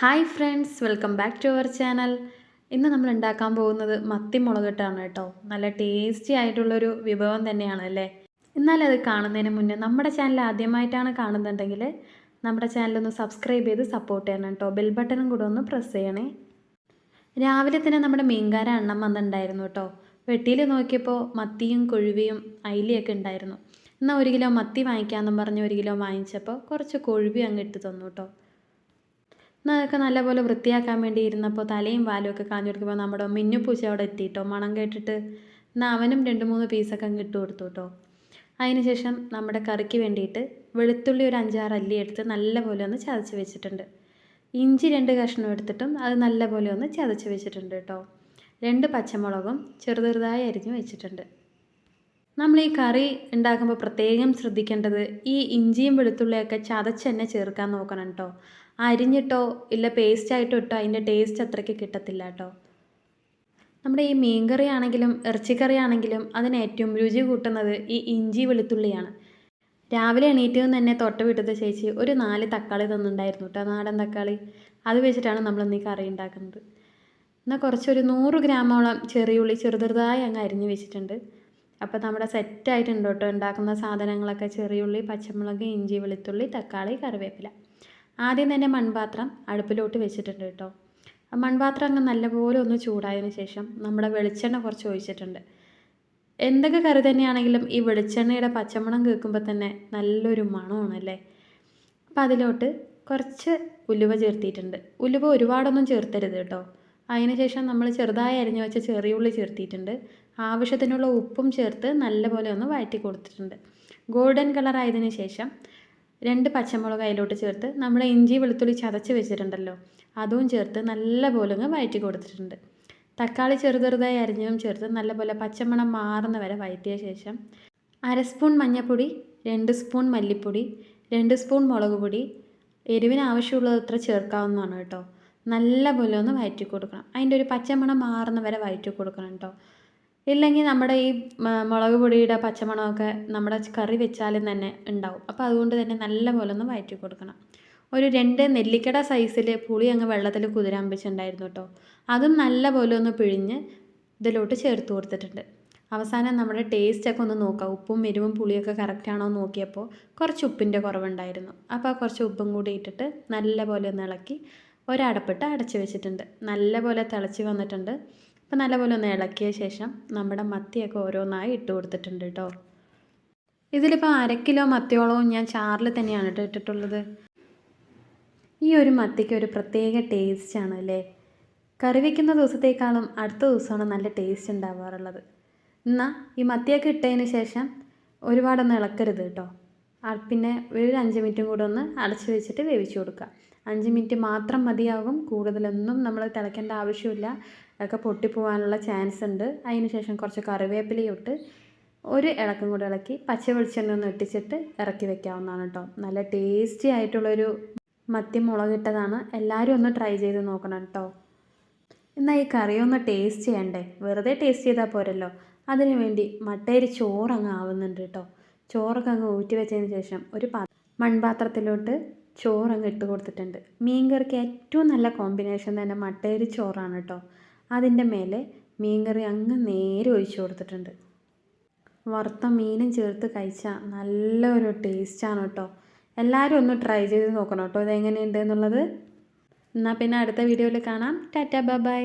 Hi friends welcome back to our channel. ഇന്ന് നമ്മൾ ഉണ്ടാക്കാൻ പോകുന്നത് മത്തി മുളകിട്ടാണ് കേട്ടോ. നല്ല ടേസ്റ്റി ആയിട്ടുള്ളൊരു വിഭവം തന്നെയാണ് അല്ലേ? എന്നാൽ അത് കാണുന്നതിന് മുന്നേ നമ്മുടെ ചാനൽ ആദ്യമായിട്ടാണ് കാണുന്നുണ്ടെങ്കിൽ നമ്മുടെ ചാനലൊന്ന് സബ്സ്ക്രൈബ് ചെയ്ത് സപ്പോർട്ട് ചെയ്യണം കേട്ടോ. ബെൽ ബട്ടണും കൂടെ ഒന്ന് പ്രസ് ചെയ്യണേ. രാവിലെ തന്നെ നമ്മുടെ മീൻകാര എണ്ണം വന്നിട്ടുണ്ടായിരുന്നു കേട്ടോ. വെട്ടിയിൽ നോക്കിയപ്പോൾ മത്തിയും കൊഴുവിയും അയിലയൊക്കെ ഉണ്ടായിരുന്നു. എന്നാൽ ഒരു കിലോ മത്തി വാങ്ങിക്കാമെന്നും പറഞ്ഞ് ഒരു കിലോ വാങ്ങിച്ചപ്പോൾ കുറച്ച് കൊഴുവി അങ്ങ് ഇട്ട് തന്നു കേട്ടോ. അതൊക്കെ നല്ലപോലെ വൃത്തിയാക്കാൻ വേണ്ടി ഇരുന്നപ്പോൾ തലയും വാലും ഒക്കെ കാഞ്ഞു കൊടുക്കുമ്പോൾ നമ്മുടെ മിന്നുപൂച്ച അവിടെ എത്തിയിട്ടോ മണം കേട്ടിട്ട് എന്നാൽ അവനും രണ്ട് മൂന്ന് പീസൊക്കെ അങ്ങ് ഇട്ട് കൊടുത്തു കേട്ടോ. അതിനുശേഷം നമ്മുടെ കറിക്ക് വേണ്ടിയിട്ട് വെളുത്തുള്ളി ഒരു അഞ്ചാറ് അല്ലി എടുത്ത് നല്ലപോലെ ഒന്ന് ചതച്ച് വെച്ചിട്ടുണ്ട്. ഇഞ്ചി രണ്ട് കഷ്ണം എടുത്തിട്ടും അത് നല്ലപോലെ ഒന്ന് ചതച്ച് വെച്ചിട്ടുണ്ട് കേട്ടോ. രണ്ട് പച്ചമുളകും ചെറു ചെറുതായി അരിഞ്ഞ് വെച്ചിട്ടുണ്ട്. നമ്മൾ ഈ കറി ഉണ്ടാക്കുമ്പോൾ പ്രത്യേകം ശ്രദ്ധിക്കേണ്ടത് ഈ ഇഞ്ചിയും വെളുത്തുള്ളിയൊക്കെ ചതച്ച് തന്നെ ചേർക്കാൻ നോക്കണം കേട്ടോ. അരിഞ്ഞിട്ടോ ഇല്ല പേസ്റ്റായിട്ടോ ഇട്ടോ അതിന്റെ ടേസ്റ്റ് അത്രയ്ക്ക് കിട്ടത്തില്ല കേട്ടോ. നമ്മുടെ ഈ മീൻകറി ആണെങ്കിലും ഇറച്ചിക്കറി ആണെങ്കിലും അതിന് ഏറ്റവും രുചി കൂട്ടുന്നത് ഈ ഇഞ്ചി വെളുത്തുള്ളിയാണ്. രാവിലെ എണീറ്റ് തന്നെ തൊട്ട വീട്ടത്തെ ചേച്ചി ഒരു നാല് തക്കാളി തന്നിട്ടുണ്ടായിരുന്നു കേട്ടോ നാടൻ തക്കാളി. അത് വെച്ചിട്ടാണ് നമ്മൾ ഈ കറി ഉണ്ടാക്കുന്നത്. എന്നാൽ കുറച്ചൊരു നൂറ് ഗ്രാമോളം ചെറിയ ഉള്ളി ചെറുതായി അങ്ങ് അരിഞ്ഞ് വെച്ചിട്ടുണ്ട്. അപ്പോൾ നമ്മുടെ സെറ്റായിട്ടുണ്ട് കേട്ടോ ഉണ്ടാക്കുന്ന സാധനങ്ങളൊക്കെ. ചെറിയുള്ളി പച്ചമുളക് ഇഞ്ചി വെളുത്തുള്ളി തക്കാളി കറിവേപ്പില. ആദ്യം തന്നെ മൺപാത്രം അടുപ്പിലോട്ട് വെച്ചിട്ടുണ്ട് കേട്ടോ. മൺപാത്രം അങ്ങ് നല്ലപോലെ ഒന്ന് ചൂടായതിന് ശേഷം നമ്മുടെ വെളിച്ചെണ്ണ കുറച്ച് ഒഴിച്ചിട്ടുണ്ട്. എന്തൊക്കെ കറി തന്നെയാണെങ്കിലും ഈ വെളിച്ചെണ്ണയുടെ പച്ചമണം കേൾക്കുമ്പോൾ തന്നെ നല്ലൊരു മണമാണ് അല്ലേ? അപ്പോൾ അതിലോട്ട് കുറച്ച് ഉലുവ ചേർത്തിയിട്ടുണ്ട്. ഉലുവ ഒരുപാടൊന്നും ചേർത്തരുത് കേട്ടോ. അതിനുശേഷം നമ്മൾ ചെറുതായി അരിഞ്ഞു വെച്ച ചെറിയുള്ളി ചേർത്തിയിട്ടുണ്ട്. ആവശ്യത്തിനുള്ള ഉപ്പും ചേർത്ത് നല്ലപോലെ ഒന്ന് വഴറ്റി കൊടുത്തിട്ടുണ്ട്. ഗോൾഡൻ കളർ ആയതിനു ശേഷം രണ്ട് പച്ചമുളക് അതിലോട്ട് ചേർത്ത് നമ്മൾ ഇഞ്ചി വെളുത്തുള്ളി ചതച്ച് വെച്ചിട്ടുണ്ടല്ലോ അതും ചേർത്ത് നല്ലപോലെ ഒന്ന് വഴറ്റി കൊടുത്തിട്ടുണ്ട്. തക്കാളി ചെറുതെറുതായി അരിഞ്ഞതും ചേർത്ത് നല്ലപോലെ പച്ചമണം മാറുന്ന വരെ വഴറ്റിയ ശേഷം അര സ്പൂൺ മഞ്ഞൾപ്പൊടി രണ്ട് സ്പൂൺ മല്ലിപ്പൊടി രണ്ട് സ്പൂൺ മുളക് പൊടി. എരിവിന് ഇത്ര ചേർക്കാവുന്നതാണ് കേട്ടോ. നല്ല പോലെ ഒന്ന് വഴറ്റി കൊടുക്കണം. അതിന്റെ ഒരു പച്ചമണം മാറുന്ന വരെ വഴറ്റി കൊടുക്കണം കേട്ടോ. ഇല്ലെങ്കിൽ നമ്മുടെ ഈ മുളക് പൊടിയുടെ പച്ചമണമൊക്കെ നമ്മുടെ കറി വെച്ചാലും തന്നെ ഉണ്ടാവും. അപ്പോൾ അതുകൊണ്ട് തന്നെ നല്ലപോലെ ഒന്ന് വഴറ്റി കൊടുക്കണം. ഒരു രണ്ട് നെല്ലിക്കട സൈസിൽ പുളി അങ്ങ് വെള്ളത്തിൽ കുതിരാൻ വെച്ചിട്ടുണ്ടായിരുന്നു കേട്ടോ. അതും നല്ലപോലെ ഒന്ന് പിഴിഞ്ഞ് ഇതിലോട്ട് ചേർത്ത് കൊടുത്തിട്ടുണ്ട്. അവസാനം നമ്മുടെ ടേസ്റ്റൊക്കെ ഒന്ന് നോക്കാം. ഉപ്പും എരിവും പുളിയൊക്കെ കറക്റ്റാണോ എന്ന് നോക്കിയപ്പോൾ കുറച്ച് ഉപ്പിന്റെ കുറവുണ്ടായിരുന്നു. അപ്പോൾ കുറച്ച് ഉപ്പും കൂടി ഇട്ടിട്ട് നല്ലപോലെ ഒന്ന് ഇളക്കി ഒരടപ്പിട്ട് അടച്ച് വെച്ചിട്ടുണ്ട്. നല്ലപോലെ തിളച്ച് വന്നിട്ടുണ്ട്. അപ്പോൾ നല്ലപോലെ ഒന്ന് ഇളക്കിയ ശേഷം നമ്മുടെ മത്തിയൊക്കെ ഓരോന്നായി ഇട്ട് കൊടുത്തിട്ടുണ്ട് കേട്ടോ ഇതിലിപ്പോൾ അര കിലോ മത്തിയോളവും ഞാൻ ചാറിൽ തന്നെയാണ് കേട്ടോ ഇട്ടിട്ടുള്ളത്. ഈ ഒരു മത്തിക്ക് ഒരു പ്രത്യേക ടേസ്റ്റാണ് അല്ലേ കറി വയ്ക്കുന്ന ദിവസത്തേക്കാളും അടുത്ത ദിവസമാണ് നല്ല ടേസ്റ്റ് ഉണ്ടാവാറുള്ളത്. എന്നാൽ ഈ മത്തിയൊക്കെ ഇട്ടതിന് ശേഷം ഒരുപാടൊന്നും ഇളക്കരുത് കേട്ടോ പിന്നെ ഒരു അഞ്ച് മിനിറ്റും കൂടെ ഒന്ന് അടച്ചു വെച്ചിട്ട് വേവിച്ച് കൊടുക്കുക. അഞ്ച് മിനിറ്റ് മാത്രം മതിയാകും കൂടുതലൊന്നും നമ്മൾ തിളയ്ക്കേണ്ട ആവശ്യമില്ല. ഒക്കെ പൊട്ടിപ്പോകാനുള്ള ചാൻസ് ഉണ്ട്. അതിന് ശേഷം കുറച്ച് കറിവേപ്പിലയും ഇട്ട് ഒരു ഇളക്കം കൂടെ ഇളക്കി പച്ച വെളിച്ചെണ്ണ ഒന്ന് ഇട്ടിച്ചിട്ട് ഇറക്കി വെക്കാവുന്നതാണ് കേട്ടോ നല്ല ടേസ്റ്റി ആയിട്ടുള്ളൊരു മത്തി മുളകിട്ടതാണ് എല്ലാവരും ഒന്ന് ട്രൈ ചെയ്ത് നോക്കണം കേട്ടോ എന്നാൽ ഈ കറി ഒന്ന് ടേസ്റ്റ് ചെയ്യണ്ടേ? വെറുതെ ടേസ്റ്റ് ചെയ്താൽ പോരല്ലോ. അതിനു വേണ്ടി മട്ടേരി ചോറ് അങ്ങ് ആവുന്നുണ്ട് കേട്ടോ ചോറൊക്കെ അങ്ങ് ഊറ്റി വെച്ചതിന് ശേഷം ഒരു പാ മൺപാത്രത്തിലോട്ട് ചോറ് അങ്ങ് ഇട്ട് കൊടുത്തിട്ടുണ്ട്. മീൻകറിക്ക് ഏറ്റവും നല്ല കോമ്പിനേഷൻ തന്നെ മട്ടേരി ചോറാണ് കേട്ടോ അതിന്റെ മേലെ മീൻകറി അങ്ങ് നേരെ ഒഴിച്ചു കൊടുത്തിട്ടുണ്ട്. വറുത്ത മീനും ചേർത്ത് കഴിച്ചാൽ നല്ലൊരു ടേസ്റ്റാണ് കേട്ടോ. എല്ലാവരും ഒന്ന് ട്രൈ ചെയ്ത് നോക്കണം കേട്ടോ ഇതെങ്ങനെയുണ്ട് എന്നുള്ളത്. എന്നാൽ പിന്നെ അടുത്ത വീഡിയോയിൽ കാണാം. Tata bye.